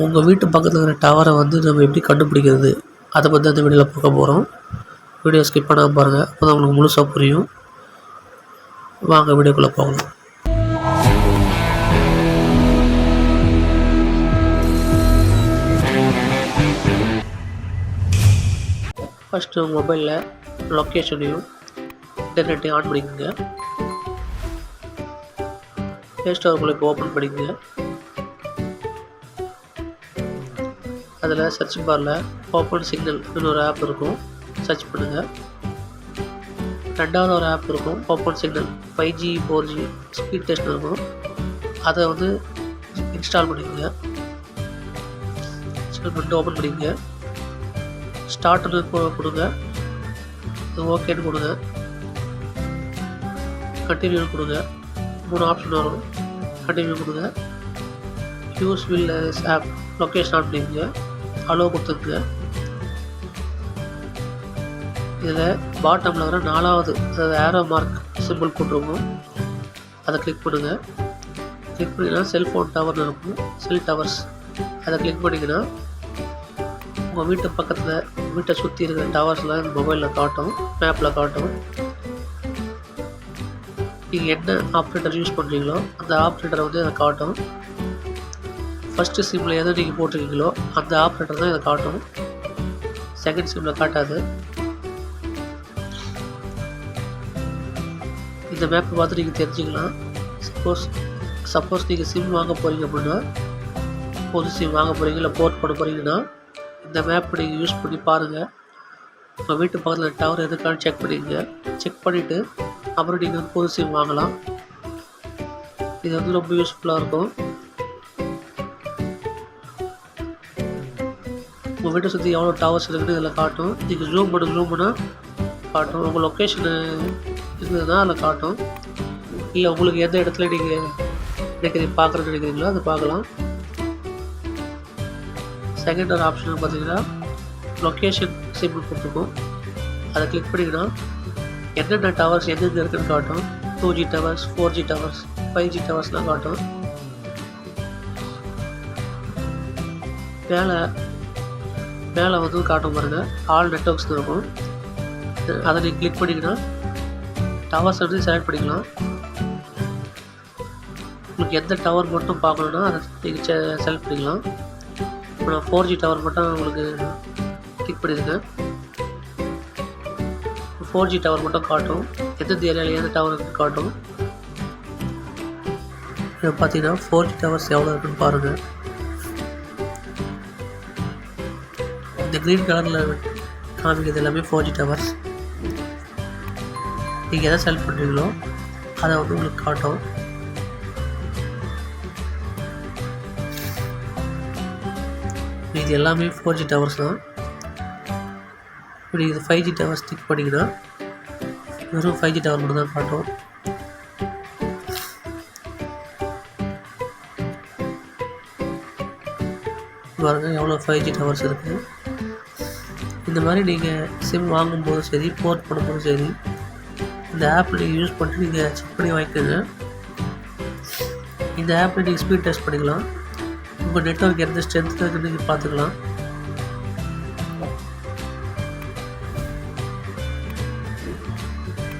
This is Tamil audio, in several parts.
உங்கள் வீட்டு பக்கத்தில் இருக்கிற டவரை வந்து நம்ம எப்படி கண்டுபிடிக்கிறது? அதை பற்றி அந்த வீடியோவில் பார்க்க போகிறோம் வீடியோ ஸ்கிப் பண்ணாமல் பாருங்கள் அப்போ தான் உங்களுக்கு முழுசாக புரியும். வாங்க வீடியோக்குள்ளே போகலாம். ஃபஸ்ட்டு உங்கள் மொபைலில் லொக்கேஷனையும் இன்டர்நெட்டையும் ஆன் பண்ணிக்கோங்க. ப்ளே ஸ்டோர் உங்களுக்கு ஓப்பன் பண்ணிக்கோங்க. அதில் சர்ச் பாரில் ஓப்பன் சிக்னல் ஒரு ஆப் இருக்கும். சர்ச் பண்ணுங்கள் ரெண்டாவது ஒரு ஆப் இருக்கும் open signal five G four G speed test இருக்கும். அதை வந்து இன்ஸ்டால் பண்ணிக்கோங்க. இன்ஸ்டால் பண்ணிட்டு ஓப்பன் பண்ணிக்கோங்க. ஸ்டார்ட்னு கொடுங்க. இது ஓகேன்னு கொடுங்க. கண்டினியூ கொடுங்க. மூணு ஆப்ஷன் வரும். கண்டினியூ கொடுங்க. Use will app location on பண்ணிக்கோங்க. அலோ கொடுத்துருக்கு. இதில் பாட்டமில் வர நாலாவது அதாவது ஏரோ மார்க் சிம்பிள் போட்டிருக்கும் அதை கிளிக் பண்ணுங்கள் கிளிக் பண்ணிங்கன்னா செல்ஃபோன் டவர்னு இருக்கும். செல் டவர்ஸ் அதை கிளிக் பண்ணிங்கன்னா உங்கள் வீட்டு பக்கத்தில் வீட்டை சுற்றி இருக்கிற டவர்ஸ்லாம் இந்த மொபைலில் காட்டும் மேப்பில் காட்டும். நீங்கள் என்ன ஆப்ரேட்டர் யூஸ் பண்ணுறீங்களோ அந்த ஆப்ரேட்டரை வந்து அதை காட்டும். ஃபஸ்ட்டு சிம்மில் எதை நீங்கள் போட்டிருக்கீங்களோ அந்த ஆப்ரேட்டர் தான் இதை காட்டும் செகண்ட் சிம்மில் காட்டாது. இந்த மேப்பை பார்த்து நீங்கள் தெரிஞ்சுக்கலாம். சப்போஸ் சப்போஸ் நீங்கள் சிம் வாங்க போகிறீங்க அப்படின்னா புது சிம் வாங்க போகிறீங்க இல்லை போர்ட் பண்ண போகிறீங்கன்னா இந்த மேப்பை நீங்கள் யூஸ் பண்ணி பாருங்கள் உங்கள் வீட்டு பக்கத்தில் டவர் எதுக்கான்னு செக் பண்ணிக்கங்க செக் பண்ணிவிட்டு அப்புறம் நீங்கள் வந்து புது சிம் வாங்கலாம். இது வந்து ரொம்ப யூஸ்ஃபுல்லாக இருக்கும். உங்கள் வீட்டை சுற்றி எவ்வளோ டவர்ஸ் இருக்குன்னு இதில் காட்டும். நீங்கள் ஜூம் பண்ண ஜூம் பண்ணால் காட்டும். உங்கள் லொக்கேஷனு இருந்ததுன்னா அதில் காட்டும். இல்லை உங்களுக்கு எந்த இடத்துல நீங்கள் நினைக்கிறீங்க பார்க்குறது நினைக்கிறீங்களோ அதை பார்க்கலாம். செகண்ட் ஒரு ஆப்ஷன் பார்த்தீங்கன்னா லொக்கேஷன் சிம்பிள் கொடுத்துருக்கோம் அதை கிளிக் பண்ணிங்கன்னா என்னென்ன டவர்ஸ் எங்கெங்கே இருக்குன்னு காட்டும். Two G towers four G towers five G டவர்ஸ்லாம் காட்டும். மேலே மேலே வந்து காட்டும் பாருங்கள் ஆல் நெட்ஒர்க்ஸ் இருக்கும். அதை நீங்கள் கிளிக் பண்ணிங்கன்னா டவர்ஸ் வந்து செலக்ட் பண்ணிக்கலாம். உங்களுக்கு எந்த டவர் மட்டும் பார்க்கணுன்னா அதை நீங்கள் செலக்ட் பண்ணிக்கலாம். இப்போ நான் ஃபோர் ஜி டவர் மட்டும் உங்களுக்கு கிளிக் பண்ணியிருக்கேன். ஃபோர் ஜி டவர் மட்டும் காட்டும். எந்தெந்த ஏரியாவில் எந்த டவர் காட்டும். இப்போ பார்த்தீங்கன்னா ஃபோர் ஜி டவர்ஸ் எவ்வளோ இருக்குன்னு பாருங்கள் இந்த க்ரீன் கலரில் காமிக்கிறது எல்லாமே ஃபோர் ஜி டவர்ஸ் நீங்கள் எதை செலக்ட் பண்ணுறீங்களோ அதை வந்து உங்களுக்கு காட்டும். இது எல்லாமே ஃபோர் ஜி டவர்ஸ் தான். இப்படி இது ஃபைவ் ஜி டவர்ஸ் ஸ்டிக் பண்ணிங்கன்னா வெறும் ஃபைவ் ஜி டவர் மட்டும் தான் காட்டும். பாருங்கள் எவ்வளோ ஃபைவ் ஜி டவர்ஸ் இருக்குது இந்த மாதிரி நீங்கள் சிம் வாங்கும்போதும் சரி போர்ட் பண்ணும்போதும் சரி இந்த ஆப் நீங்கள் யூஸ் பண்ணிட்டு நீங்கள் செக் பண்ணி வாங்கிக்கோங்க. இந்த ஆப்பில் நீங்கள் ஸ்பீட் டெஸ்ட் பண்ணிக்கலாம். உங்கள் நெட்ஒர்க் எந்த ஸ்ட்ரென்த்தில் இருக்குன்னு நீங்கள் பார்த்துக்கலாம்.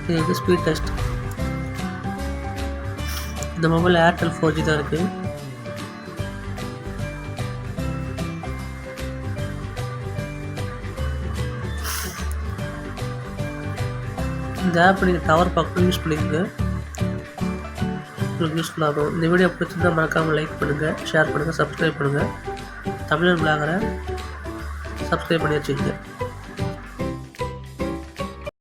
இது வந்து ஸ்பீட் டெஸ்ட் இந்த மொபைல் ஏர்டெல் ஃபோர் ஜி தான் இருக்குது இந்த ஆப் நீங்கள் டவர் பார்க்கணும் யூஸ் பண்ணிக்கோங்க. உங்களுக்கு யூஸ்ஃபுல்லாக இருக்கும் இந்த வீடியோ பிடிச்சிருந்தால் மறக்காமல் லைக் பண்ணுங்கள் ஷேர் பண்ணுங்கள் சப்ஸ்கிரைப் பண்ணுங்கள் தமிழன் விளாகரை சப்ஸ்கிரைப் பண்ணி வச்சுக்கோங்க.